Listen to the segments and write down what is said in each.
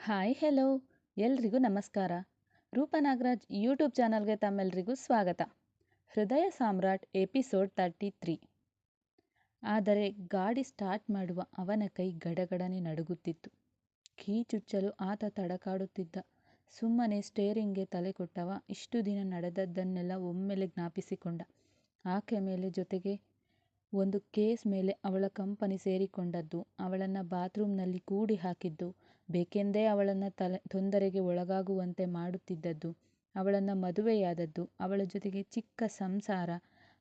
Hi, hello. ಎಲ್ರಿಗೂ ನಮಸ್ಕಾರ. ರೂಪನಾಗರಾಜ್ YouTube ಚಾನಲ್ಗೆ ತಮ್ಮೆಲ್ಲರಿಗೂ ಸ್ವಾಗತ. ಹೃದಯ ಸಾಮ್ರಾಟ್ ಎಪಿಸೋಡ್ ತರ್ಟಿ ತ್ರೀ ಆದರೆ ಗಾಡಿ ಸ್ಟಾರ್ಟ್ ಮಾಡುವ ಅವನ ಕೈ ಗಡಗಡನೆ ನಡುಗುತ್ತಿತ್ತು. ಕೀ ಚುಚ್ಚಲು ಆತ ತಡಕಾಡುತ್ತಿದ್ದ. ಸುಮ್ಮನೆ ಸ್ಟೇರಿಂಗ್ಗೆ ತಲೆ ಕೊಟ್ಟವ. ಇಷ್ಟು ದಿನ ನಡೆದದ್ದನ್ನೆಲ್ಲ ಒಮ್ಮೆಲೆ ಜ್ಞಾಪಿಸಿಕೊಂಡ. ಆಕೆ ಮೇಲೆ ಜೊತೆಗೆ ಒಂದು ಕೇಸ್ ಮೇಲೆ ಅವಳ ಕಂಪನಿ ಸೇರಿಕೊಂಡದ್ದು. ಅವಳನ್ನು ಬಾತ್ರೂಮ್ನಲ್ಲಿ ಕೂಡಿ ಹಾಕಿದ್ದು. ಬೇಕೆಂದೇ ಅವಳನ್ನು ತಲೆ, ತೊಂದರೆಗೆ ಒಳಗಾಗುವಂತೆ ಮಾಡುತ್ತಿದ್ದದ್ದು, ಅವಳನ್ನು ಮದುವೆಯಾದದ್ದು, ಅವಳ ಜೊತೆಗೆ ಚಿಕ್ಕ ಸಂಸಾರ,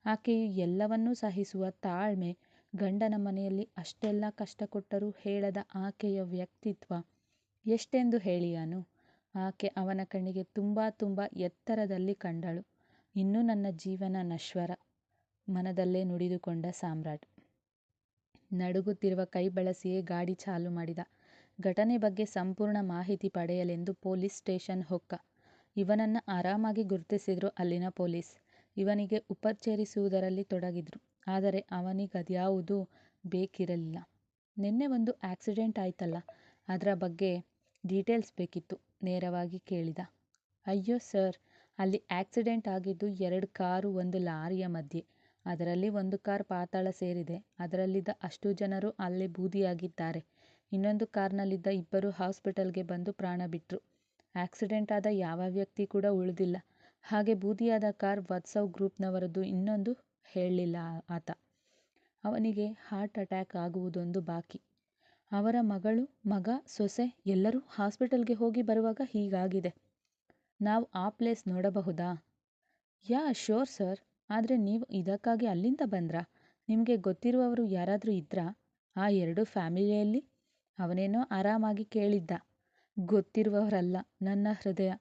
ಆಕೆಯು ಎಲ್ಲವನ್ನೂ ಸಹಿಸುವ ತಾಳ್ಮೆ, ಗಂಡನ ಮನೆಯಲ್ಲಿ ಅಷ್ಟೆಲ್ಲ ಕಷ್ಟ ಕೊಟ್ಟರೂ ಹೇಳದ ಆಕೆಯ ವ್ಯಕ್ತಿತ್ವ. ಎಷ್ಟೆಂದು ಹೇಳಿಯಾನು? ಆಕೆ ಅವನ ಕಣ್ಣಿಗೆ ತುಂಬ ತುಂಬ ಎತ್ತರದಲ್ಲಿ ಕಂಡಳು. ಇನ್ನೂ ನನ್ನ ಜೀವನ ನಶ್ವರ. ಮನದಲ್ಲೇ ನುಡಿದುಕೊಂಡ ಸಾಮ್ರಾಟ್. ನಡುಗುತ್ತಿರುವ ಕೈ ಬಳಸಿಯೇ ಗಾಡಿ ಚಾಲು ಮಾಡಿದ. ಘಟನೆ ಬಗ್ಗೆ ಸಂಪೂರ್ಣ ಮಾಹಿತಿ ಪಡೆಯಲೆಂದು ಪೊಲೀಸ್ ಸ್ಟೇಷನ್ ಹೊಕ್ಕ. ಇವನನ್ನು ಆರಾಮಾಗಿ ಗುರುತಿಸಿದ್ರು ಅಲ್ಲಿನ ಪೊಲೀಸ್. ಇವನಿಗೆ ಉಪಚರಿಸುವುದರಲ್ಲಿ ತೊಡಗಿದ್ರು. ಆದರೆ ಅವನಿಗದ್ಯಾವುದೂ ಬೇಕಿರಲಿಲ್ಲ. ನಿನ್ನೆ ಒಂದು ಆಕ್ಸಿಡೆಂಟ್ ಆಯ್ತಲ್ಲ? ಅದರ ಬಗ್ಗೆ ಡೀಟೇಲ್ಸ್ ಬೇಕಿತ್ತು, ನೇರವಾಗಿ ಕೇಳಿದ. ಅಯ್ಯೋ ಸರ್, ಅಲ್ಲಿ ಆಕ್ಸಿಡೆಂಟ್ ಆಗಿದ್ದು ಎರಡು ಕಾರು, ಒಂದು ಲಾರಿಯ ಮಧ್ಯೆ. ಅದರಲ್ಲಿ ಒಂದು ಕಾರ್ ಪಾತಾಳ ಸೇರಿದೆ. ಅದರಲ್ಲಿದ್ದ ಅಷ್ಟು ಜನರು ಅಲ್ಲೇ ಬೂದಿಯಾಗಿದ್ದಾರೆ. ಇನ್ನೊಂದು ಕಾರ್ನಲ್ಲಿದ್ದ ಇಬ್ಬರು ಹಾಸ್ಪಿಟಲ್ಗೆ ಬಂದು ಪ್ರಾಣ ಬಿಟ್ಟರು ಆಕ್ಸಿಡೆಂಟ್ ಆದ ಯಾವ ವ್ಯಕ್ತಿ ಕೂಡ ಉಳಿದಿಲ್ಲ. ಹಾಗೆ ಬೂದಿಯಾದ ಕಾರ್ ವತ್ಸವ್ ಗ್ರೂಪ್ನವರದ್ದು ಇನ್ನೊಂದು ಹೇಳಲಿಲ್ಲ ಆತ. ಅವನಿಗೆ ಹಾರ್ಟ್ ಅಟ್ಯಾಕ್ ಆಗುವುದೊಂದು ಬಾಕಿ. ಅವರ ಮಗಳು, ಮಗ, ಸೊಸೆ ಎಲ್ಲರೂ ಹಾಸ್ಪಿಟಲ್ಗೆ ಹೋಗಿ ಬರುವಾಗ ಹೀಗಾಗಿದೆ. ನಾವು ಆ ಪ್ಲೇಸ್ ನೋಡಬಹುದಾ? Yeah, sure sir. ಆದರೆ ನೀವು ಇದಕ್ಕಾಗಿ ಅಲ್ಲಿಂದ ಬಂದ್ರಾ? ನಿಮಗೆ ಗೊತ್ತಿರುವವರು ಯಾರಾದರೂ ಇದ್ರಾ? ಆ ಎರಡು ಫ್ಯಾಮಿಲಿಯಲ್ಲಿ? ಅವನೇನೋ ಆರಾಮಾಗಿ ಕೇಳಿದ್ದ. ಗೊತ್ತಿರುವವರಲ್ಲ ನನ್ನ ಹೃದಯ.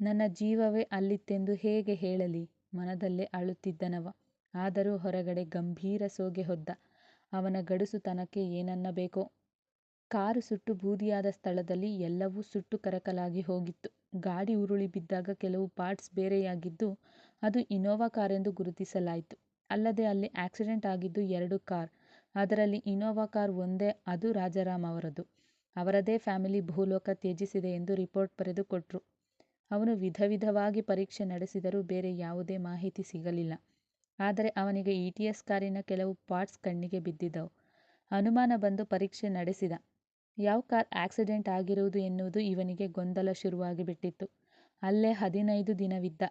ನನ್ನ ಜೀವವೇ ಅಲ್ಲಿತ್ತೆಂದು ಹೇಗೆ ಹೇಳಲಿ? ಮನದಲ್ಲೇ ಅಳುತ್ತಿದ್ದನವ. ಆದರೂ ಹೊರಗಡೆ ಗಂಭೀರ ಸೋಗೆ ಹೊದ್ದ. ಅವನ ಗಡುಸುತನಕ್ಕೆ ಏನನ್ನಬೇಕೋ? ಕಾರು ಸುಟ್ಟು ಬೂದಿಯಾದ ಸ್ಥಳದಲ್ಲಿ ಎಲ್ಲವೂ ಸುಟ್ಟು ಕರಕಲಾಗಿ ಹೋಗಿತ್ತು. ಗಾಡಿ ಉರುಳಿ ಬಿದ್ದಾಗ ಕೆಲವು ಪಾರ್ಟ್ಸ್ ಬೇರೆಯಾಗಿದ್ದು ಅದು ಇನೋವಾ ಕಾರೆಂದು ಗುರುತಿಸಲಾಯಿತು. ಅಲ್ಲದೆ ಅಲ್ಲಿ ಆಕ್ಸಿಡೆಂಟ್ ಆಗಿದ್ದು ಎರಡು ಕಾರ್. ಅದರಲ್ಲಿ ಇನೋವಾ ಕಾರ್ ಒಂದೇ, ಅದು ರಾಜಾರಾಮ್ ಅವರದು. ಅವರದೇ ಫ್ಯಾಮಿಲಿ ಭೂಲೋಕ ತ್ಯಜಿಸಿದೆ ಎಂದು ರಿಪೋರ್ಟ್ ಬರೆದು ಕೊಟ್ಟರು ಅವನು ವಿಧ ವಿಧವಾಗಿ ಪರೀಕ್ಷೆ ನಡೆಸಿದರೂ ಬೇರೆ ಯಾವುದೇ ಮಾಹಿತಿ ಸಿಗಲಿಲ್ಲ. ಆದರೆ ಅವನಿಗೆ ಇ ಟಿ ಎಸ್ ಕಾರಿನ ಕೆಲವು ಪಾರ್ಟ್ಸ್ ಕಣ್ಣಿಗೆ ಬಿದ್ದಿದ್ದವು. ಅನುಮಾನ ಬಂದು ಪರೀಕ್ಷೆ ನಡೆಸಿದ. ಯಾವ ಕಾರ್ ಆಕ್ಸಿಡೆಂಟ್ ಆಗಿರುವುದು ಎನ್ನುವುದು ಇವನಿಗೆ ಗೊಂದಲ ಶುರುವಾಗಿಬಿಟ್ಟಿತ್ತು ಅಲ್ಲೇ ಹದಿನೈದು ದಿನವಿದ್ದ.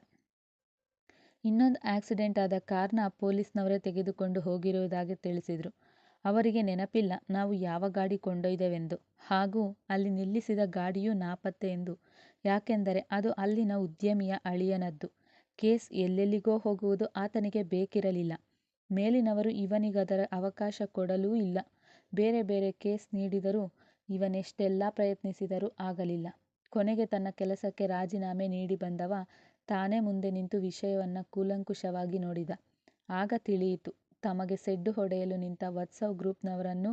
ಇನ್ನೊಂದು ಆಕ್ಸಿಡೆಂಟ್ ಆದ ಕಾರ್ನ ಪೊಲೀಸ್ನವರೇ ತೆಗೆದುಕೊಂಡು ಹೋಗಿರುವುದಾಗಿ ತಿಳಿಸಿದರು. ಅವರಿಗೆ ನೆನಪಿಲ್ಲ, ನಾವು ಯಾವ ಗಾಡಿ ಕೊಂಡೊಯ್ದೆವೆಂದು. ಹಾಗೂ ಅಲ್ಲಿ ನಿಲ್ಲಿಸಿದ ಗಾಡಿಯೂ ನಾಪತ್ತೆ ಎಂದು. ಯಾಕೆಂದರೆ ಅದು ಅಲ್ಲಿನ ಉದ್ಯಮಿಯ ಅಳಿಯನದ್ದು. ಕೇಸ್ ಎಲ್ಲೆಲ್ಲಿಗೋ ಹೋಗುವುದು ಆತನಿಗೆ ಬೇಕಿರಲಿಲ್ಲ. ಮೇಲಿನವರು ಇವನಿಗದರ ಅವಕಾಶ ಕೊಡಲೂ ಇಲ್ಲ. ಬೇರೆ ಬೇರೆ ಕೇಸ್ ನೀಡಿದರೂ ಇವನೆಷ್ಟೆಲ್ಲ ಪ್ರಯತ್ನಿಸಿದರೂ ಆಗಲಿಲ್ಲ. ಕೊನೆಗೆ ತನ್ನ ಕೆಲಸಕ್ಕೆ ರಾಜೀನಾಮೆ ನೀಡಿ ಬಂದವ ತಾನೇ ಮುಂದೆ ನಿಂತು ವಿಷಯವನ್ನು ಕೂಲಂಕುಷವಾಗಿ ನೋಡಿದ. ಆಗ ತಿಳಿಯಿತು ತಮಗೆ ಸೆಡ್ಡು ಹೊಡೆಯಲು ನಿಂತ ವತ್ಸವ್ ಗ್ರೂಪ್ನವರನ್ನು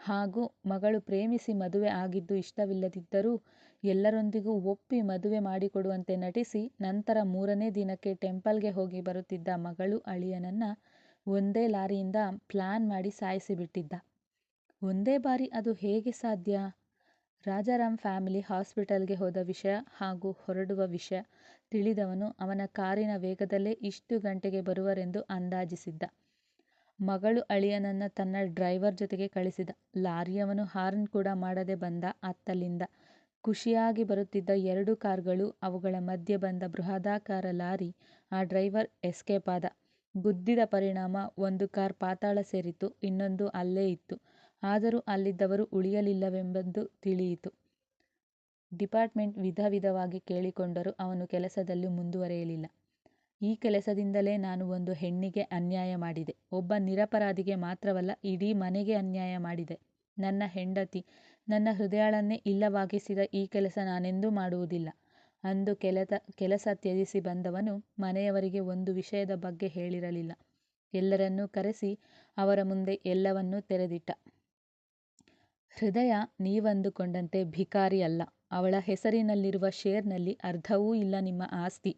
ಹಾಗೂ ಮಗಳು ಪ್ರೇಮಿಸಿ ಮದುವೆ ಆಗಿದ್ದು ಇಷ್ಟವಿಲ್ಲದಿದ್ದರೂ ಎಲ್ಲರೊಂದಿಗೂ ಒಪ್ಪಿ ಮದುವೆ ಮಾಡಿಕೊಡುವಂತೆ ನಟಿಸಿ ನಂತರ ಮೂರನೇ ದಿನಕ್ಕೆ ಟೆಂಪಲ್ಗೆ ಹೋಗಿ ಬರುತ್ತಿದ್ದ ಮಗಳು ಅಳಿಯನನ್ನು ಒಂದೇ ಲಾರಿಯಿಂದ ಪ್ಲಾನ್ ಮಾಡಿ ಸಾಯಿಸಿಬಿಟ್ಟಿದ್ದ. ಒಂದೇ ಬಾರಿ ಅದು ಹೇಗೆ ಸಾಧ್ಯ? ರಾಜಾರಾಮ್ ಫ್ಯಾಮಿಲಿ ಹಾಸ್ಪಿಟಲ್ಗೆ ಹೋದ ವಿಷಯ ಹಾಗೂ ಹೊರಡುವ ವಿಷಯ ತಿಳಿದವನು ಅವನ ಕಾರಿನ ವೇಗದಲ್ಲೇ ಇಷ್ಟು ಗಂಟೆಗೆ ಬರುವರೆಂದು ಅಂದಾಜಿಸಿದ್ದ. ಮಗಳು ಅಳಿಯನನ್ನು ತನ್ನ ಡ್ರೈವರ್ ಜೊತೆಗೆ ಕಳಿಸಿದ. ಲಾರಿಯವನು ಹಾರ್ನ್ ಕೂಡ ಮಾಡದೆ ಬಂದ ಅತ್ತಲಿಂದ. ಖುಷಿಯಾಗಿ ಬರುತ್ತಿದ್ದ ಎರಡು ಕಾರ್ಗಳು ಅವುಗಳ ಮಧ್ಯೆ ಬಂದ ಬೃಹದಾಕಾರ ಲಾರಿ ಆ ಡ್ರೈವರ್ ಎಸ್ಕೇಪ್ ಆದ. ಗುದ್ದಿದ ಪರಿಣಾಮ ಒಂದು ಕಾರ್ ಪಾತಾಳ ಸೇರಿತು ಇನ್ನೊಂದು ಅಲ್ಲೇ ಇತ್ತು. ಆದರೂ ಅಲ್ಲಿದ್ದವರು ಉಳಿಯಲಿಲ್ಲವೆಂಬುದು ತಿಳಿಯಿತು. ಡಿಪಾರ್ಟ್ಮೆಂಟ್ ವಿಧ ವಿಧವಾಗಿ ಕೇಳಿಕೊಂಡರೂ, ಅವನು ಕೆಲಸದಲ್ಲಿ ಮುಂದುವರೆಯಲಿಲ್ಲ. ಈ ಕೆಲಸದಿಂದಲೇ ನಾನು ಒಂದು ಹೆಣ್ಣಿಗೆ ಅನ್ಯಾಯ ಮಾಡಿದೆ. ಒಬ್ಬ ನಿರಪರಾಧಿಗೆ ಮಾತ್ರವಲ್ಲ, ಇಡೀ ಮನೆಗೆ ಅನ್ಯಾಯ ಮಾಡಿದೆ. ನನ್ನ ಹೆಂಡತಿ, ನನ್ನ ಹೃದಯಾಳನ್ನೇ ಇಲ್ಲವಾಗಿಸಿದ ಈ ಕೆಲಸ ನಾನೆಂದೂ ಮಾಡುವುದಿಲ್ಲ. ಅಂದು ಕೆಲಸ ಕೆಲಸ ತ್ಯಜಿಸಿ ಬಂದವನು ಮನೆಯವರಿಗೆ ಒಂದು ವಿಷಯದ ಬಗ್ಗೆ ಹೇಳಿರಲಿಲ್ಲ. ಎಲ್ಲರನ್ನೂ ಕರೆಸಿ ಅವರ ಮುಂದೆ ಎಲ್ಲವನ್ನೂ ತೆರೆದಿಟ್ಟ. ಹೃದಯ ನೀವಂದುಕೊಂಡಂತೆ ಭಿಕಾರಿ ಅಲ್ಲ. ಅವಳ ಹೆಸರಿನಲ್ಲಿರುವ ಶೇರ್ನಲ್ಲಿ ಅರ್ಧವೂ ಇಲ್ಲ ನಿಮ್ಮ ಆಸ್ತಿ.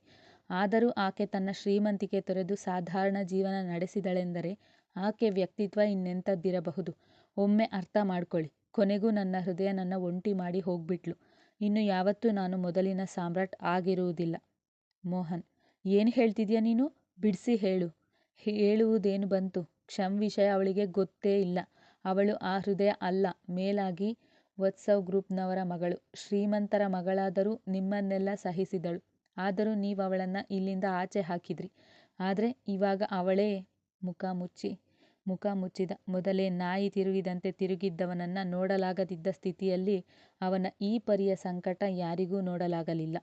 ಆದರೂ ಆಕೆ ತನ್ನ ಶ್ರೀಮಂತಿಕೆ ತೊರೆದು ಸಾಧಾರಣ ಜೀವನ ನಡೆಸಿದಳೆಂದರೆ ಆಕೆ ವ್ಯಕ್ತಿತ್ವ ಇನ್ನೆಂಥದ್ದಿರಬಹುದು. ಒಮ್ಮೆ ಅರ್ಥ ಮಾಡ್ಕೊಳ್ಳಿ. ಕೊನೆಗೂ ನನ್ನ ಹೃದಯ ನನ್ನ ಒಂಟಿ ಮಾಡಿ ಹೋಗ್ಬಿಟ್ಲು. ಇನ್ನು ಯಾವತ್ತೂ ನಾನು ಮೊದಲಿನ ಸಾಮ್ರಾಟ್ ಆಗಿರುವುದಿಲ್ಲ. ಮೋಹನ್, ಏನು ಹೇಳ್ತಿದ್ಯಾ ನೀನು? ಬಿಡಿಸಿ ಹೇಳು. ಹೇಳುವುದೇನು ಬಂತು? ಕ್ಷಮ್ ವಿಷಯ ಅವಳಿಗೆ ಗೊತ್ತೇ ಇಲ್ಲ. ಅವಳು ಆ ಹೃದಯ ಅಲ್ಲ. ಮೇಲಾಗಿ ವತ್ಸವ್ ಗ್ರೂಪ್ನವರ ಮಗಳು. ಶ್ರೀಮಂತರ ಮಗಳಾದರೂ ನಿಮ್ಮನ್ನೆಲ್ಲ ಸಹಿಸಿದಳು. ಆದರೂ ನೀವು ಅವಳನ್ನು ಇಲ್ಲಿಂದ ಆಚೆ ಹಾಕಿದ್ರಿ. ಆದರೆ ಇವಾಗ ಅವಳೇ ಮುಖ ಮುಚ್ಚಿ, ಮುಖ ಮುಚ್ಚಿದ ಮೊದಲೇ ನಾಯಿ ತಿರುಗಿದಂತೆ ತಿರುಗಿದ್ದವನನ್ನು ನೋಡಲಾಗದಿದ್ದ ಸ್ಥಿತಿಯಲ್ಲಿ ಅವನ ಈ ಪರಿಯ ಸಂಕಟ ಯಾರಿಗೂ ನೋಡಲಾಗಲಿಲ್ಲ.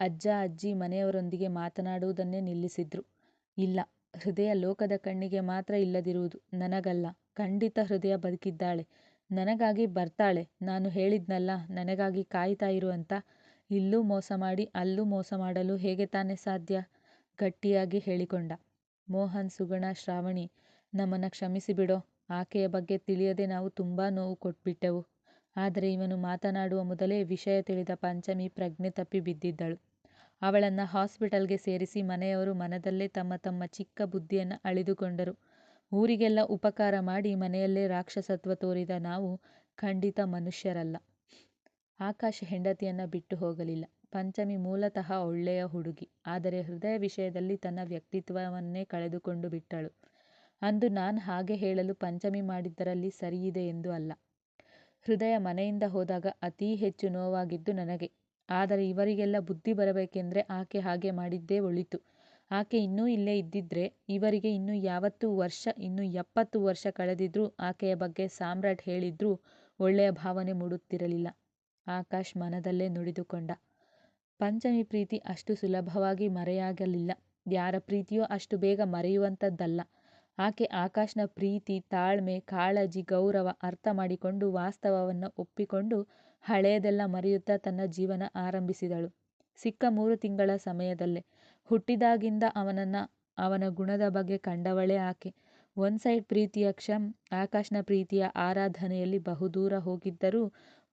ಅಜ್ಜ ಅಜ್ಜಿ ಮನೆಯವರೊಂದಿಗೆ ಮಾತನಾಡುವುದನ್ನೇ ನಿಲ್ಲಿಸಿದ್ರು. ಇಲ್ಲ, ಹೃದಯ ಲೋಕದ ಕಣ್ಣಿಗೆ ಮಾತ್ರ ಇಲ್ಲದಿರುವುದು ನನಗಲ್ಲ. ಖಂಡಿತ ಹೃದಯ ಬದುಕಿದ್ದಾಳೆ. ನನಗಾಗಿ ಬರ್ತಾಳೆ. ನಾನು ಹೇಳಿದ್ನಲ್ಲ, ನನಗಾಗಿ ಕಾಯ್ತಾ ಇರು ಅಂತ ಇಲ್ಲೂ ಮೋಸ ಮಾಡಿ, ಅಲ್ಲೂ ಮೋಸ ಮಾಡಲು ಹೇಗೆ ತಾನೇ ಸಾಧ್ಯ? ಗಟ್ಟಿಯಾಗಿ ಹೇಳಿಕೊಂಡ. ಮೋಹನ್, ಸುಗುಣ, ಶ್ರಾವಣಿ, ನಮ್ಮನ್ನು ಕ್ಷಮಿಸಿಬಿಡೋ ಆಕೆಯ ಬಗ್ಗೆ ತಿಳಿಯದೆ ನಾವು ತುಂಬಾ ನೋವು ಕೊಟ್ಬಿಟ್ಟೆವು. ಆದರೆ ಇವನು ಮಾತನಾಡುವ ಮೊದಲೇ ವಿಷಯ ತಿಳಿದ ಪಂಚಮಿ ಪ್ರಜ್ಞೆ ತಪ್ಪಿ ಬಿದ್ದಿದ್ದಳು. ಅವಳನ್ನು ಹಾಸ್ಪಿಟಲ್ಗೆ ಸೇರಿಸಿ ಮನೆಯವರು ಮನದಲ್ಲೇ ತಮ್ಮ ತಮ್ಮ ಚಿಕ್ಕ ಬುದ್ಧಿಯನ್ನು ಅಳಿದುಕೊಂಡರು. ಊರಿಗೆಲ್ಲ ಉಪಕಾರ ಮಾಡಿ ಮನೆಯಲ್ಲೇ ರಾಕ್ಷಸತ್ವ ತೋರಿದ ನಾವು ಖಂಡಿತ ಮನುಷ್ಯರಲ್ಲ. ಆಕಾಶ್ ಹೆಂಡತಿಯನ್ನು ಬಿಟ್ಟು ಹೋಗಲಿಲ್ಲ. ಪಂಚಮಿ ಮೂಲತಃ ಒಳ್ಳೆಯ ಹುಡುಗಿ. ಆದರೆ ಹೃದಯ ವಿಷಯದಲ್ಲಿ ತನ್ನ ವ್ಯಕ್ತಿತ್ವವನ್ನೇ ಕಳೆದುಕೊಂಡು ಬಿಟ್ಟಳು. ಅಂದು ನಾನು ಹಾಗೆ ಹೇಳಲು ಪಂಚಮಿ ಮಾಡಿದ್ದರಲ್ಲಿ ಸರಿಯಿದೆ ಎಂದು ಅಲ್ಲ. ಹೃದಯ ಮನೆಯಿಂದ ಹೋದಾಗ ಅತೀ ಹೆಚ್ಚು ನೋವಾಗಿದ್ದು ನನಗೆ. ಆದರೆ ಇವರಿಗೆಲ್ಲ ಬುದ್ಧಿ ಬರಬೇಕೆಂದರೆ ಆಕೆ ಹಾಗೆ ಮಾಡಿದ್ದೇ ಒಳಿತು. ಆಕೆ ಇನ್ನೂ ಇಲ್ಲೇ ಇದ್ದಿದ್ರೆ ಇವರಿಗೆ ಇನ್ನು ಯಾವತ್ತು ವರ್ಷ, ಇನ್ನು ಎಪ್ಪತ್ತು ವರ್ಷ ಕಳೆದಿದ್ರೂ ಆಕೆಯ ಬಗ್ಗೆ ಸಾಮ್ರಾಟ್ ಹೇಳಿದ್ರೂ ಒಳ್ಳೆಯ ಭಾವನೆ ಮೂಡುತ್ತಿರಲಿಲ್ಲ. ಆಕಾಶ್ ಮನದಲ್ಲೇ ನುಡಿದುಕೊಂಡ. ಪಂಚಮಿ ಪ್ರೀತಿ ಅಷ್ಟು ಸುಲಭವಾಗಿ ಮರೆಯಾಗಲಿಲ್ಲ. ಯಾರ ಪ್ರೀತಿಯೂ ಅಷ್ಟು ಬೇಗ ಮರೆಯುವಂಥದ್ದಲ್ಲ. ಆಕೆ ಆಕಾಶ್ನ ಪ್ರೀತಿ ತಾಳ್ಮೆ ಕಾಳಜಿ ಗೌರವ ಅರ್ಥ ಮಾಡಿಕೊಂಡು ವಾಸ್ತವವನ್ನು ಒಪ್ಪಿಕೊಂಡು ಹಳೆಯದೆಲ್ಲ ಮರೆಯುತ್ತಾ ತನ್ನ ಜೀವನ ಆರಂಭಿಸಿದಳು. ಸಿಕ್ಕ ಮೂರು ತಿಂಗಳ ಸಮಯದಲ್ಲೇ. ಹುಟ್ಟಿದಾಗಿಂದ ಅವನನ್ನ, ಅವನ ಗುಣದ ಬಗ್ಗೆ ಕಂಡವಳೇ ಆಕೆ. ಒನ್ ಸೈಡ್ ಪ್ರೀತಿಯ ಕ್ಷಮ್ ಆಕಾಶ್ನ ಪ್ರೀತಿಯ ಆರಾಧನೆಯಲ್ಲಿ ಬಹುದೂರ ಹೋಗಿದ್ದರೂ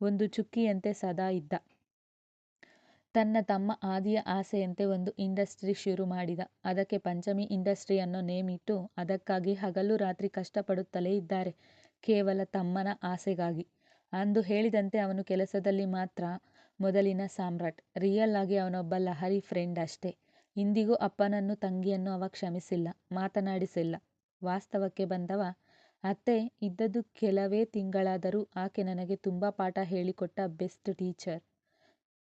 ಒಂದು ಚುಕ್ಕಿಯಂತೆ ಸದಾ ಇದ್ದ. ತನ್ನ ತಮ್ಮ ಆದಿಯ ಆಸೆಯಂತೆ ಒಂದು ಇಂಡಸ್ಟ್ರಿ ಶುರು ಮಾಡಿದ. ಅದಕ್ಕೆ ಪಂಚಮಿ ಇಂಡಸ್ಟ್ರಿ ಅನ್ನೋ ನೇಮ್ ಇಟ್ಟು ಅದಕ್ಕಾಗಿ ಹಗಲು ರಾತ್ರಿ ಕಷ್ಟಪಡುತ್ತಲೇ ಇದ್ದಾರೆ, ಕೇವಲ ತಮ್ಮನ ಆಸೆಗಾಗಿ. ಅಂದು ಹೇಳಿದಂತೆ ಅವನು ಕೆಲಸದಲ್ಲಿ ಮಾತ್ರ ಮೊದಲಿನ ಸಾಮ್ರಾಟ್. ರಿಯಲ್ ಆಗಿ ಅವನೊಬ್ಬ ಲಹರಿ ಫ್ರೆಂಡ್ ಅಷ್ಟೇ. ಇಂದಿಗೂ ಅಪ್ಪನನ್ನು, ತಂಗಿಯನ್ನು ಅವ ಕ್ಷಮಿಸಿಲ್ಲ, ಮಾತನಾಡಿಸಿಲ್ಲ. ವಾಸ್ತವಕ್ಕೆ ಬಂದವ ಅತ್ತೆ, ಇದ್ದದ್ದು ಕೆಲವೇ ತಿಂಗಳಾದರೂ ಆಕೆ ನನಗೆ ತುಂಬ ಪಾಠ ಹೇಳಿಕೊಟ್ಟ ಬೆಸ್ಟ್ ಟೀಚರ್.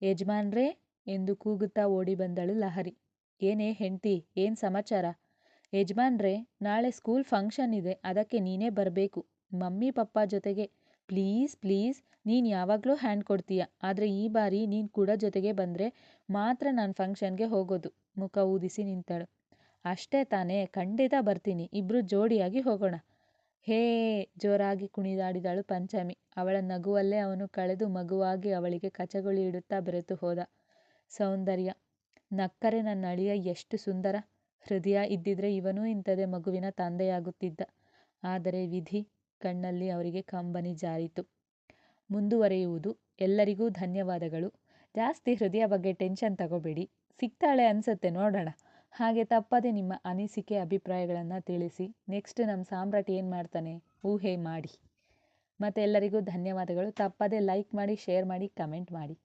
ಯಜಮಾನ್ರೇ ಎಂದು ಕೂಗುತ್ತಾ ಓಡಿ ಬಂದಳು ಲಹರಿ. ಏನೇ ಹೆಂಡ್ತಿ, ಏನ್ ಸಮಾಚಾರ? ಯಜಮಾನ್ರೇ, ನಾಳೆ ಸ್ಕೂಲ್ ಫಂಕ್ಷನ್ ಇದೆ, ಅದಕ್ಕೆ ನೀನೇ ಬರಬೇಕು. ಮಮ್ಮಿ, ಪಪ್ಪ ಜೊತೆಗೆ, ಪ್ಲೀಸ್ ಪ್ಲೀಸ್, ನೀನು ಯಾವಾಗಲೂ ಹ್ಯಾಂಡ್ ಕೊಡ್ತೀಯ. ಆದರೆ ಈ ಬಾರಿ ನೀನು ಕೂಡ ಜೊತೆಗೆ ಬಂದರೆ ಮಾತ್ರ ನಾನು ಫಂಕ್ಷನ್ಗೆ ಹೋಗೋದು. ಮುಖ ಊದಿಸಿ ನಿಂತಳು. ಅಷ್ಟೇ ತಾನೇ, ಖಂಡಿತ ಬರ್ತೀನಿ. ಇಬ್ಬರು ಜೋಡಿಯಾಗಿ ಹೋಗೋಣ. ಹೇ, ಜೋರಾಗಿ ಕುಣಿದಾಡಿದಳು ಪಂಚಮಿ. ಅವಳ ನಗುವಲ್ಲೇ ಅವನು ಕಳೆದು ಮಗುವಾಗಿ ಅವಳಿಗೆ ಕಚಗುಳಿ ಇಡುತ್ತಾ ಬೆರೆತು ಹೋದ. ಸೌಂದರ್ಯ. ನಕ್ಕರೆ ನನ್ನ ಅಳಿಯ, ಎಷ್ಟು ಸುಂದರ. ಹೃದಯ ಇದ್ದಿದ್ರೆ ಇವನೂ ಇಂಥದೇ ಮಗುವಿನ ತಂದೆಯಾಗುತ್ತಿದ್ದ. ಆದರೆ ವಿಧಿ ಕಣ್ಣಲ್ಲಿ ಅವರಿಗೆ ಕಂಬನಿ ಜಾರಿತು. ಮುಂದುವರೆಯುವುದು. ಎಲ್ಲರಿಗೂ ಧನ್ಯವಾದಗಳು. ಜಾಸ್ತಿ ಹೃದಯ ಬಗ್ಗೆ ಟೆನ್ಷನ್ ತಗೋಬೇಡಿ. ಸಿಗ್ತಾಳೆ ಅನ್ಸತ್ತೆ ನೋಡೋಣ. ಹಾಗೆ ತಪ್ಪದೆ ನಿಮ್ಮ ಅನಿಸಿಕೆ, ಅಭಿಪ್ರಾಯಗಳನ್ನು ತಿಳಿಸಿ. ನೆಕ್ಸ್ಟ್ ನಮ್ಮ ಸಾಮ್ರಾಟ್ ಏನು ಮಾಡ್ತಾನೆ? ಊಹೆ ಮಾಡಿ. ಮತ್ತು ಎಲ್ಲರಿಗೂ ಧನ್ಯವಾದಗಳು. ತಪ್ಪದೆ ಲೈಕ್ ಮಾಡಿ ಶೇರ್ ಮಾಡಿ ಕಮೆಂಟ್ ಮಾಡಿ.